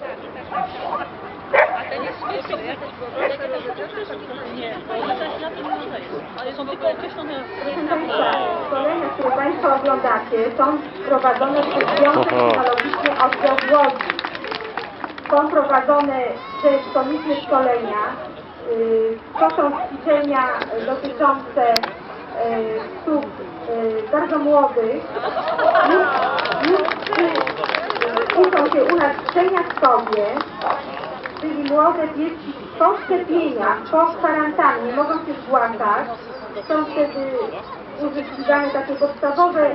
A ten jest śmieszny, jak Nie, bo one też na tym nie jest. Ale są tylko określone Proszę Państwa, szkolenia, które Państwo oglądacie, są prowadzone przez Związek Technologiczny Oddział w Łodzi. Są prowadzone przez Komisję Szkolenia. Y, To są ćwiczenia dotyczące y, stóp y, bardzo młodych. Szczenia w sobie, czyli młode dzieci po szczepieniach, po kwarantannie mogą się zgłaszać. Są wtedy uzyskiwane takie podstawowe y,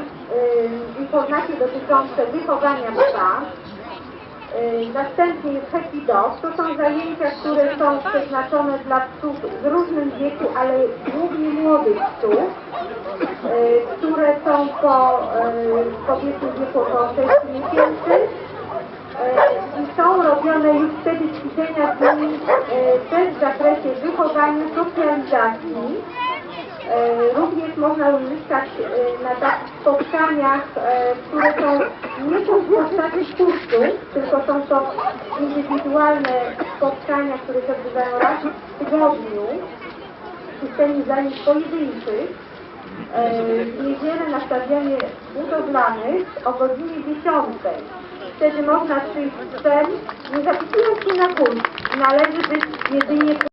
informacje dotyczące wychowania psa. Y, Następnie jest Happy Dog. To są zajęcia, które są przeznaczone dla psów w różnym wieku, ale głównie młodych psów, y, które są po y, w wieku około 6 miesięcy. Z nimi e, też w zakresie wychowania, socjalizacji. E, Również można uzyskać e, na takich spotkaniach, które są nie są w postaci kursów, tylko są to indywidualne spotkania, które się odbywają raz w tygodniu w systemie zajęć pojedynczych. W niedzielę na stadionie budowlanych o godzinie 10. Wtedy można przyjść z psem, nie zapisując się na kurs. Należy być jedynie